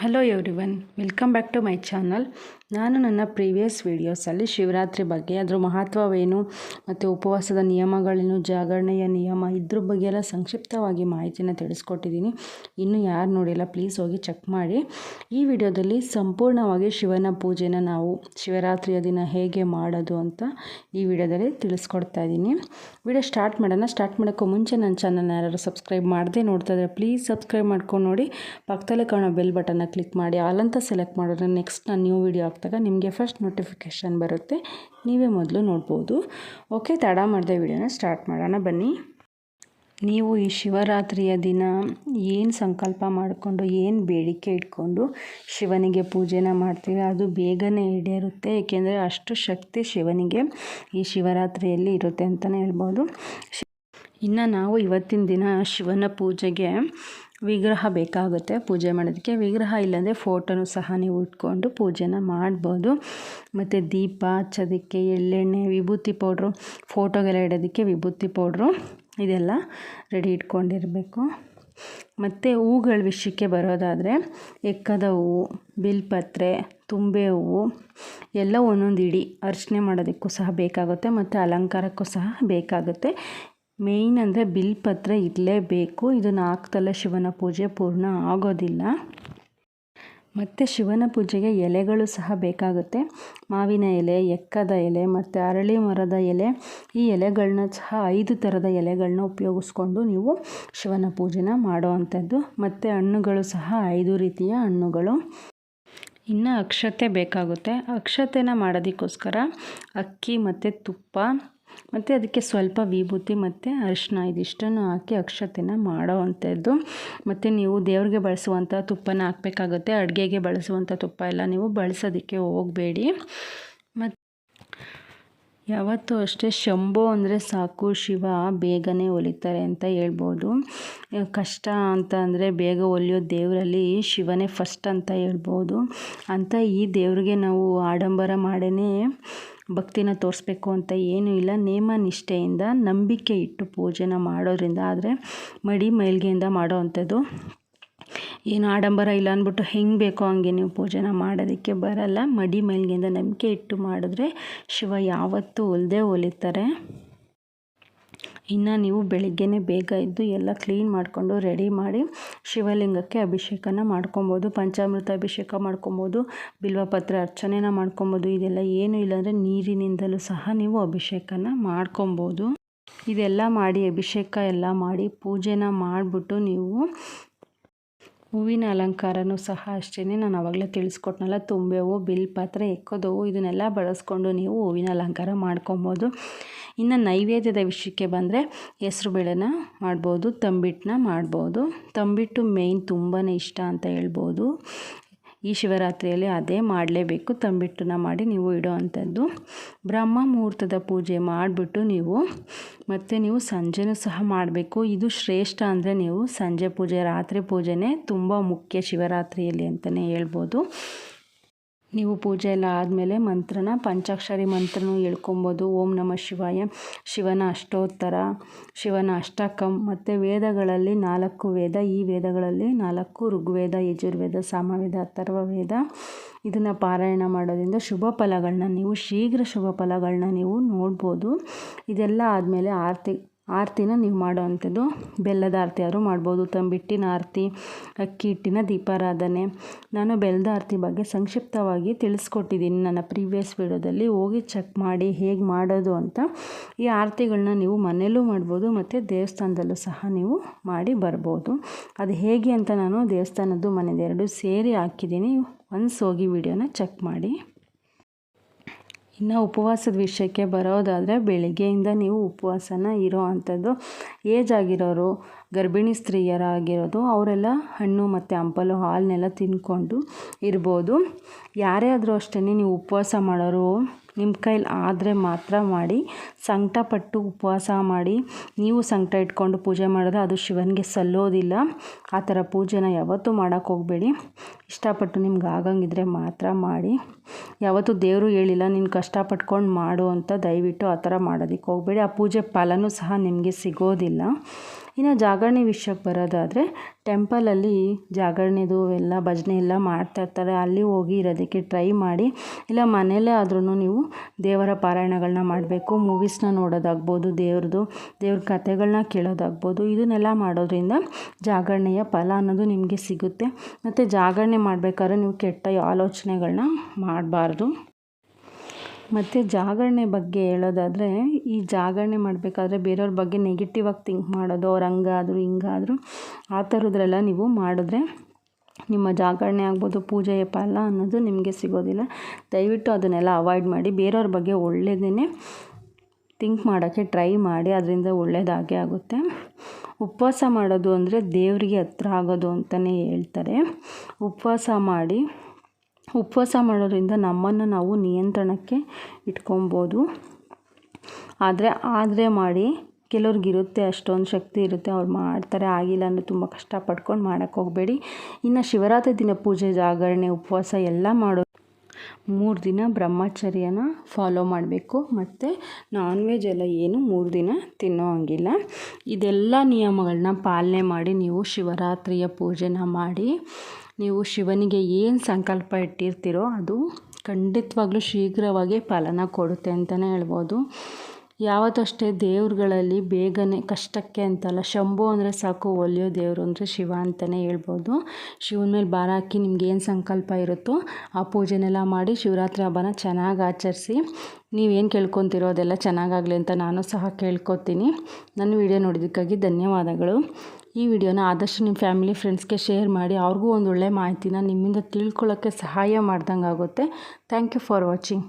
Hello everyone welcome back to my channel ನಾನು ನನ್ನ previous ವೀಡಿಯೋಸಲ್ಲಿ Shivaratri ಬಗ್ಗೆ, ಅದರ ಮಹತ್ವವೇನು, ಮತ್ತು ಉಪವಾಸದ ನಿಯಮಗಳೇನು, ಜಾಗರಣೆಯ ನಿಯಮ, ಇದ್ರ ಬಗ್ಗೆ ಎಲ್ಲ ಸಂಕ್ಷಿಪ್ತವಾಗಿ ಮಾಹಿತಿನ ತಿಳಿಸ್ಕೊಟ್ಟಿದ್ದೀನಿ. ಇನ್ನೂ ಯಾರು ನೋಡಿಲ್ಲ ಪ್ಲೀಸ್ ಹೋಗಿ ಚೆಕ್ ಮಾಡಿ. ಈ ವಿಡಿಯೋದಲ್ಲಿ ಸಂಪೂರ್ಣವಾಗಿ ಶಿವನ ಪೂಜೆನ ನಾವು ಶಿವರಾತ್ರಿಯ ದಿನ ಹೇಗೆ ಮಾಡೋದು ಅಂತ ಈ ವಿಡಿಯೋದಲ್ಲಿ ತಿಳಿಸ್ಕೊಡ್ತಾ ಇದ್ದೀನಿ. ವಿಡಿಯೋ ಸ್ಟಾರ್ಟ್ ಮಾಡೋಣ. ಸ್ಟಾರ್ಟ್ ಮಾಡೋಕ್ಕೂ ಮುಂಚೆ ನನ್ನ ಚಾನಲ್ನ ಯಾರು ಸಬ್ಸ್ಕ್ರೈಬ್ ಮಾಡದೆ ನೋಡ್ತಾ ಇದ್ದರೆ ಪ್ಲೀಸ್ ಸಬ್ಸ್ಕ್ರೈಬ್ ಮಾಡ್ಕೊಂಡು ನೋಡಿ. ಪಕ್ಕದಲ್ಲೇ ಕಾಣೋ ಬೆಲ್ ಬಟನ್ನ ಕ್ಲಿಕ್ ಮಾಡಿ ಆಲಂತ ಸೆಲೆಕ್ಟ್ ಮಾಡಿದ್ರೆ ನೆಕ್ಸ್ಟ್ ನಾನು ನ್ಯೂ ವಿಡಿಯೋ ಹಾಕಿದಾಗ ನಿಮಗೆ ಫಸ್ಟ್ ನೋಟಿಫಿಕೇಷನ್ ಬರುತ್ತೆ. ನೀವೇ ಮೊದಲು ನೋಡ್ಬೋದು. ಓಕೆ ತಡ ಮಾಡಿದೆ ವಿಡಿಯೋನ ಸ್ಟಾರ್ಟ್ ಮಾಡೋಣ, ಬನ್ನಿ. ನೀವು ಈ ಶಿವರಾತ್ರಿಯ ದಿನ ಏನು ಸಂಕಲ್ಪ ಮಾಡಿಕೊಂಡು, ಏನು ಬೇಡಿಕೆ ಇಟ್ಕೊಂಡು ಶಿವನಿಗೆ ಪೂಜೆನ ಮಾಡ್ತೀವಿ, ಅದು ಬೇಗನೆ ಈಡೇರುತ್ತೆ. ಏಕೆಂದರೆ ಅಷ್ಟು ಶಕ್ತಿ ಶಿವನಿಗೆ ಈ ಶಿವರಾತ್ರಿಯಲ್ಲಿ ಇರುತ್ತೆ ಅಂತಲೇ ಹೇಳ್ಬೋದು. ಇನ್ನು ನಾವು ಇವತ್ತಿನ ದಿನ ಶಿವನ ಪೂಜೆಗೆ ವಿಗ್ರಹ ಬೇಕಾಗುತ್ತೆ. ಪೂಜೆ ಮಾಡೋದಕ್ಕೆ ವಿಗ್ರಹ ಇಲ್ಲಾಂದರೆ ಫೋಟೋನು ಸಹ ನೀವು ಇಟ್ಕೊಂಡು ಪೂಜೆನ ಮಾಡ್ಬೋದು. ಮತ್ತು ದೀಪ ಹಚ್ಚೋದಕ್ಕೆ, ಎಳ್ಳೆಣ್ಣೆ, ವಿಭೂತಿ ಪೌಡ್ರು, ಫೋಟೋಗೆಲ್ಲ ಇಡೋದಕ್ಕೆ ವಿಭೂತಿ ಪೌಡ್ರು ಇದೆಲ್ಲ ರೆಡಿ ಇಟ್ಕೊಂಡಿರಬೇಕು. ಮತ್ತು ಹೂಗಳ ವಿಷಯಕ್ಕೆ ಬರೋದಾದರೆ ಎಕ್ಕದ ಹೂವು ಬಿಲ್ಪತ್ರೆ, ತುಂಬೆ ಹೂವು ಎಲ್ಲ ಒಂದೊಂದು ಇಡಿ ಅರ್ಚನೆ ಮಾಡೋದಕ್ಕೂ ಸಹ ಬೇಕಾಗುತ್ತೆ. ಮತ್ತು ಅಲಂಕಾರಕ್ಕೂ ಸಹ ಬೇಕಾಗುತ್ತೆ. ಮೇಯ್ನ್ ಅಂದರೆ ಬಿಲ್ಪತ್ರ ಇರಲೇಬೇಕು ಇದನ್ನು ಹಾಕ್ತಲ್ಲ ಶಿವನ ಪೂಜೆ, ಪೂರ್ಣ ಆಗೋದಿಲ್ಲ. ಮತ್ತು ಶಿವನ ಪೂಜೆಗೆ ಎಲೆಗಳು ಸಹ ಬೇಕಾಗುತ್ತೆ. ಮಾವಿನ ಎಲೆ, ಎಕ್ಕದ ಎಲೆ, ಮತ್ತು ಅರಳಿ ಮರದ ಎಲೆ. ಈ ಎಲೆಗಳನ್ನ ಸಹ ಐದು ಥರದ ಎಲೆಗಳನ್ನ ಉಪಯೋಗಿಸ್ಕೊಂಡು ನೀವು ಶಿವನ ಪೂಜೆನ ಮಾಡೋ ಅಂಥದ್ದು ಮತ್ತು ಹಣ್ಣುಗಳು ಸಹ ಐದು ರೀತಿಯ ಹಣ್ಣುಗಳು. ಇನ್ನು ಅಕ್ಷತೆ ಬೇಕಾಗುತ್ತೆ. ಅಕ್ಷತೆನ ಮಾಡೋದಕ್ಕೋಸ್ಕರ ಅಕ್ಕಿ ಮತ್ತು ತುಪ್ಪ ಮತ್ತು ಅದಕ್ಕೆ ಸ್ವಲ್ಪ ವಿಭೂತಿ ಮತ್ತು ಅರಿಶಿನ ಇದಿಷ್ಟನ್ನು ಹಾಕಿ ಅಕ್ಷತೆನ ಮಾಡೋ ಅಂಥದ್ದು ಮತ್ತು ನೀವು ದೇವ್ರಿಗೆ ಬಳಸುವಂಥ ತುಪ್ಪನ ಹಾಕಬೇಕಾಗುತ್ತೆ. ಅಡುಗೆಗೆ ಬಳಸುವಂಥ ತುಪ್ಪ ಎಲ್ಲ ನೀವು ಬಳಸೋದಕ್ಕೆ ಹೋಗಬೇಡಿ. ಮತ್ತು ಯಾವತ್ತೂ ಅಷ್ಟೇ ಶಂಭೋ ಅಂದರೆ ಸಾಕು, ಶಿವ ಬೇಗನೆ ಒಲಿತಾರೆ ಅಂತ ಹೇಳ್ಬೋದು. ಕಷ್ಟ ಅಂತ ಅಂದರೆ ಬೇಗ ಒಲಿಯೋ ದೇವರಲ್ಲಿ ಶಿವನೇ ಫಸ್ಟ್ ಅಂತ ಹೇಳ್ಬೋದು. ಅಂತ ಈ ದೇವರಿಗೆ ನಾವು ಆಡಂಬರ ಮಾಡೇ ಭಕ್ತಿನ ತೋರಿಸ್ಬೇಕು ಅಂತ ಏನೂ ಇಲ್ಲ. ನೇಮ ನಿಷ್ಠೆಯಿಂದ ನಂಬಿಕೆ ಇಟ್ಟು ಪೂಜೆನ ಮಾಡೋದ್ರಿಂದ ಆದರೆ ಮಡಿ ಮೈಲ್ಗೆಯಿಂದ ಮಾಡೋ ಅಂಥದ್ದು ಏನು ಆಡಂಬರ ಇಲ್ಲ ಅಂದ್ಬಿಟ್ಟು ಹೆಂಗೆ ಬೇಕೋ ಹಂಗೆ ನೀವು ಪೂಜೆನ ಮಾಡೋದಕ್ಕೆ ಬರಲ್ಲ. ಮಡಿ ಮೈಲ್ಗೆಯಿಂದ ನಂಬಿಕೆ ಇಟ್ಟು ಮಾಡಿದ್ರೆ ಶಿವ ಯಾವತ್ತೂ ಒಲ್ದೇ ಒಲಿತಾರೆ. ಇನ್ನು ನೀವು ಬೆಳಿಗ್ಗೆನೇ ಬೇಗ ಇದ್ದು ಎಲ್ಲ ಕ್ಲೀನ್ ಮಾಡಿಕೊಂಡು ರೆಡಿ ಮಾಡಿ ಶಿವಲಿಂಗಕ್ಕೆ ಅಭಿಷೇಕನ ಮಾಡ್ಕೊಬೋದು, ಪಂಚಾಮೃತ ಅಭಿಷೇಕ ಮಾಡ್ಕೊಬೋದು ಬಿಲ್ವಪತ್ರ ಅರ್ಚನೆನ ಮಾಡ್ಕೊಬೋದು, ಇದೆಲ್ಲ ಏನೂ ಇಲ್ಲಾಂದರೆ ನೀರಿನಿಂದಲೂ ಸಹ ನೀವು ಅಭಿಷೇಕನ ಮಾಡ್ಕೊಬೋದು. ಇದೆಲ್ಲ ಮಾಡಿ, ಅಭಿಷೇಕ ಎಲ್ಲ ಮಾಡಿ ಪೂಜೆನ ಮಾಡಿಬಿಟ್ಟು ನೀವು ಹೂವಿನ ಅಲಂಕಾರನೂ ಸಹ ಅಷ್ಟೇ ನಾನು ಆವಾಗಲೇ ತಿಳಿಸ್ಕೊಟ್ನಲ್ಲ ತುಂಬೆ ಹೂವು ಬಿಲ್ಪತ್ರೆ ಎಕ್ಕೋದು ಇದನ್ನೆಲ್ಲ ಬಳಸ್ಕೊಂಡು ನೀವು ಹೂವಿನ ಅಲಂಕಾರ ಮಾಡ್ಕೊಬೋದು. ಇನ್ನು ನೈವೇದ್ಯದ ವಿಷಯಕ್ಕೆ ಬಂದರೆ ಹೆಸ್ರು ಬೇಳೆನ ಮಾಡ್ಬೋದು ತಂಬಿಟ್ಟನ್ನ ಮಾಡ್ಬೋದು. ತಂಬಿಟ್ಟು ಮೇಯ್ನ್ ತುಂಬಾ ಇಷ್ಟ ಅಂತ ಹೇಳ್ಬೋದು. ಈ ಶಿವರಾತ್ರಿಯಲ್ಲಿ ಅದೇ ಮಾಡಲೇಬೇಕು. ತಂಬಿಟ್ಟನ್ನ ಮಾಡಿ ನೀವು ಇಡೋ ಅಂಥದ್ದು ಬ್ರಹ್ಮ ಮುಹೂರ್ತದ ಪೂಜೆ ಮಾಡಿಬಿಟ್ಟು ನೀವು, ಮತ್ತು ನೀವು ಸಂಜೆನೂ ಸಹ ಮಾಡಬೇಕು. ಇದು ಶ್ರೇಷ್ಠ ಅಂದರೆ ನೀವು ಸಂಜೆ ಪೂಜೆ, ರಾತ್ರಿ ಪೂಜೆನೇ ತುಂಬ ಮುಖ್ಯ ಶಿವರಾತ್ರಿಯಲ್ಲಿ ಅಂತಲೇ ಹೇಳ್ಬೋದು. ನೀವು ಪೂಜೆ ಎಲ್ಲ ಆದಮೇಲೆ ಮಂತ್ರನ, ಪಂಚಾಕ್ಷರಿ ಮಂತ್ರನೂ ಹೇಳ್ಕೊಬೋದು. ಓಂ ನಮಃ ಶಿವಾಯ. ಶಿವನ ಅಷ್ಟೋತ್ತರ, ಶಿವನ ಅಷ್ಟಕಂ. ಮತ್ತು ವೇದಗಳಲ್ಲಿ ನಾಲ್ಕು ವೇದ, ಈ ವೇದಗಳಲ್ಲಿ ನಾಲ್ಕು ಋಗ್ವೇದ, ಯಜುರ್ವೇದ, ಸಾಮವೇದ ಅಥರ್ವ ವೇದ ಇದನ್ನು ಪಾರಾಯಣ ಮಾಡೋದ್ರಿಂದ ಶುಭ ಫಲಗಳನ್ನ ನೀವು ಶೀಘ್ರ ಶುಭ ಫಲಗಳನ್ನ ನೀವು ನೋಡ್ಬೋದು. ಇದೆಲ್ಲ ಆದಮೇಲೆ ಆರತಿ ಆರತಿನ ನೀವು ಮಾಡೋವಂಥದ್ದು. ಬೆಲ್ಲದ ಆರತಿ ಆದರೂ ಮಾಡ್ಬೋದು. ತಂಬಿಟ್ಟಿನ ಆರತಿ, ಅಕ್ಕಿ ಹಿಟ್ಟಿನ ದೀಪಾರಾಧನೆ. ನಾನು ಬೆಲ್ಲದ ಆರತಿ ಬಗ್ಗೆ ಸಂಕ್ಷಿಪ್ತವಾಗಿ ತಿಳಿಸ್ಕೊಟ್ಟಿದ್ದೀನಿ ನನ್ನ ಪ್ರೀವಿಯಸ್ ವಿಡಿಯೋದಲ್ಲಿ. ಹೋಗಿ ಚೆಕ್ ಮಾಡಿ ಹೇಗೆ ಮಾಡೋದು ಅಂತ. ಈ ಆರತಿಗಳನ್ನ ನೀವು ಮನೆಯಲ್ಲೂ ಮಾಡ್ಬೋದು, ಮತ್ತು ದೇವಸ್ಥಾನದಲ್ಲೂ ಸಹ ನೀವು ಮಾಡಿ ಬರ್ಬೋದು. ಅದು ಹೇಗೆ ಅಂತ ನಾನು ದೇವಸ್ಥಾನದ್ದು ಎರಡು ಸೇರಿ ಹಾಕಿದ್ದೀನಿ. ಒನ್ಸ್ ಹೋಗಿ ವಿಡಿಯೋನ ಚೆಕ್ ಮಾಡಿ. ಇನ್ನು ಉಪವಾಸದ ವಿಷಯಕ್ಕೆ ಬರೋದಾದರೆ ಬೆಳಗ್ಗೆಯಿಂದ ನೀವು ಉಪವಾಸನ ಇರೋ ಅಂಥದ್ದು. ಏಜ್ ಆಗಿರೋರು, ಗರ್ಭಿಣಿ ಸ್ತ್ರೀಯರಾಗಿರೋದು, ಅವರೆಲ್ಲ ಹಣ್ಣು ಮತ್ತು ಹಂಪಲು ಹಾಲನ್ನೆಲ್ಲ ತಿಂದ್ಕೊಂಡು ಇರ್ಬೋದು. ಯಾರೇ ಆದರೂ ಅಷ್ಟೇ ನೀವು ಉಪವಾಸ ಮಾಡೋರು. ನಿಮ್ಮ ಕೈಲಿ ಆದರೆ ಮಾತ್ರ ಮಾಡಿ, ಸಂಕಟಪಟ್ಟು ಉಪವಾಸ ಮಾಡಿ, ನೀವು ಸಂಕಟ ಇಟ್ಕೊಂಡು ಪೂಜೆ ಮಾಡಿದ್ರೆ ಅದು ಶಿವನಿಗೆ ಸಲ್ಲೋದಿಲ್ಲ. ಆ ಥರ ಪೂಜೆನ ಯಾವತ್ತೂ ಮಾಡೋಕ್ಕೆ ಹೋಗಬೇಡಿ. ಇಷ್ಟಪಟ್ಟು ನಿಮ್ಗೆ ಆಗಂಗಿದ್ರೆ ಮಾತ್ರ ಮಾಡಿ. ಯಾವತ್ತೂ ದೇವರು ಹೇಳಿಲ್ಲ, ನೀನು ಕಷ್ಟಪಟ್ಕೊಂಡು ಮಾಡು ಅಂತ ದಯವಿಟ್ಟು ಆ ಥರ ಮಾಡೋದಕ್ಕೆ ಹೋಗಬೇಡಿ. ಆ ಪೂಜೆ ಫಲನೂ ಸಹ ನಿಮಗೆ ಸಿಗೋದಿಲ್ಲ. ಇನ್ನು ಜಾಗರಣೆ ವಿಷಯಕ್ಕೆ ಬರೋದಾದರೆ ಟೆಂಪಲಲ್ಲಿ ಜಾಗರಣೆದು ಎಲ್ಲ ಭಜನೆ ಎಲ್ಲ ಮಾಡ್ತಾಯಿರ್ತಾರೆ ಅಲ್ಲಿ ಹೋಗಿ ಇರೋದಕ್ಕೆ ಟ್ರೈ ಮಾಡಿ. ಇಲ್ಲ ಮನೆಯಲ್ಲೇ ಆದ್ರೂ ನೀವು ದೇವರ ಪಾರಾಯಣಗಳನ್ನ ಮಾಡಬೇಕು. ಮೂವೀಸ್ನ ನೋಡೋದಾಗ್ಬೋದು ದೇವ್ರದ್ದು ದೇವ್ರ ಕಥೆಗಳನ್ನ ಕೇಳೋದಾಗ್ಬೋದು, ಇದನ್ನೆಲ್ಲ ಮಾಡೋದ್ರಿಂದ ಜಾಗರಣೆಯ ಫಲ ಅನ್ನೋದು ನಿಮಗೆ ಸಿಗುತ್ತೆ. ಮತ್ತು ಜಾಗರಣೆ ಮಾಡಬೇಕಾದ್ರೆ ನೀವು ಕೆಟ್ಟ ಆಲೋಚನೆಗಳನ್ನ ಮಾಡಬಾರ್ದು. ಮತ್ತು ಜಾಗರಣೆ ಬಗ್ಗೆ ಹೇಳೋದಾದರೆ, ಈ ಜಾಗರಣೆ ಮಾಡಬೇಕಾದ್ರೆ ಬೇರೆಯವ್ರ ಬಗ್ಗೆ ನೆಗೆಟಿವಾಗಿ ಥಿಂಕ್ ಮಾಡೋದು, ಅವ್ರು ಹಂಗಾದ್ರು, ಹಿಂಗಾದ್ರು, ಆ ಥರದ್ರೆಲ್ಲ ನೀವು ಮಾಡಿದ್ರೆ ನಿಮ್ಮ ಜಾಗರಣೆ ಆಗ್ಬೋದು, ಪೂಜೆ ಫಲ ಅನ್ನೋದು ನಿಮಗೆ ಸಿಗೋದಿಲ್ಲ. ದಯವಿಟ್ಟು ಅದನ್ನೆಲ್ಲ ಅವಾಯ್ಡ್ ಮಾಡಿ, ಬೇರೆಯವ್ರ ಬಗ್ಗೆ ಒಳ್ಳೆಯದೇ ಥಿಂಕ್ ಮಾಡೋಕ್ಕೆ ಟ್ರೈ ಮಾಡಿ, ಅದರಿಂದ ಒಳ್ಳೆಯದಾಗೇ ಆಗುತ್ತೆ. ಉಪವಾಸ ಮಾಡೋದು ಅಂದರೆ ದೇವರಿಗೆ ಹತ್ರ ಆಗೋದು ಅಂತಲೇ ಹೇಳ್ತಾರೆ. ಉಪವಾಸ ಮಾಡಿ ಉಪವಾಸ ಮಾಡೋದ್ರಿಂದ ನಮ್ಮನ್ನು ನಾವು ನಿಯಂತ್ರಣಕ್ಕೆ ಇಟ್ಕೊಬೋದು. ಆದರೆ ಆದರೆ ಮಾಡಿ ಕೆಲವ್ರಿಗಿರುತ್ತೆ, ಅಷ್ಟೊಂದು ಶಕ್ತಿ ಇರುತ್ತೆ, ಅವ್ರು ಮಾಡ್ತಾರೆ, ಆಗಿಲ್ಲ ಅಂದರೆ ತುಂಬ ಕಷ್ಟಪಟ್ಕೊಂಡು ಮಾಡೋಕ್ಕೆ ಹೋಗಬೇಡಿ. ಇನ್ನು ಶಿವರಾತ್ರಿ ದಿನ ಪೂಜೆ, ಜಾಗರಣೆ, ಉಪವಾಸ ಎಲ್ಲ ಮಾಡೋ ಮೂರು ದಿನ ಬ್ರಹ್ಮಚರ್ಯನ ಫಾಲೋ ಮಾಡಬೇಕು. ಮತ್ತು ನಾನ್ ವೆಜ್ ಎಲ್ಲ ಏನು ಮೂರು ದಿನ ತಿನ್ನೋ ಹಂಗಿಲ್ಲ. ಇದೆಲ್ಲ ನಿಯಮಗಳನ್ನ ಪಾಲನೆ ಮಾಡಿ ನೀವು ಶಿವರಾತ್ರಿಯ ಪೂಜೆನ ಮಾಡಿ. ನೀವು ಶಿವನಿಗೆ ಏನು ಸಂಕಲ್ಪ ಇಟ್ಟಿರ್ತೀರೋ ಅದು ಖಂಡಿತವಾಗ್ಲೂ ಶೀಘ್ರವಾಗಿ ಫಲನ ಕೊಡುತ್ತೆ ಅಂತಲೇ ಹೇಳ್ಬೋದು. ಯಾವತ್ತಷ್ಟೇ ದೇವ್ರುಗಳಲ್ಲಿ ಬೇಗನೆ, ಕಷ್ಟಕ್ಕೆ ಅಂತಲ್ಲ, ಶಂಭು ಅಂದರೆ ಸಾಕು ಒಲಿಯೋ ದೇವರು ಅಂದರೆ ಶಿವ ಅಂತಲೇ ಹೇಳ್ಬೋದು. ಶಿವನ ಮೇಲೆ ಭಾರ ಹಾಕಿ ನಿಮ್ಗೆ ಏನು ಸಂಕಲ್ಪ ಇರುತ್ತೋ ಆ ಪೂಜೆನೆಲ್ಲ ಮಾಡಿ ಶಿವರಾತ್ರಿ ಹಬ್ಬನ ಚೆನ್ನಾಗಿ ಆಚರಿಸಿ. ನೀವೇನು ಕೇಳ್ಕೊತಿರೋ ಅದೆಲ್ಲ ಚೆನ್ನಾಗಾಗಲಿ ಅಂತ ನಾನು ಸಹ ಕೇಳ್ಕೊತೀನಿ. ನನ್ನ ವಿಡಿಯೋ ನೋಡಿದ್ದಕ್ಕಾಗಿ ಧನ್ಯವಾದಗಳು. ಈ ವಿಡಿಯೋನ ಆದಷ್ಟು ನಿಮ್ಮ ಫ್ಯಾಮಿಲಿ, ಫ್ರೆಂಡ್ಸ್ಗೆ ಶೇರ್ ಮಾಡಿ, ಅವ್ರಿಗೂ ಒಂದು ಒಳ್ಳೆ ಮಾಹಿತಿನ ನಿಮ್ಮಿಂದ ತಿಳ್ಕೊಳ್ಳೋಕ್ಕೆ ಸಹಾಯ ಮಾಡ್ದಂಗೆ ಆಗುತ್ತೆ ಥ್ಯಾಂಕ್ ಯು ಫಾರ್ ವಾಚಿಂಗ್.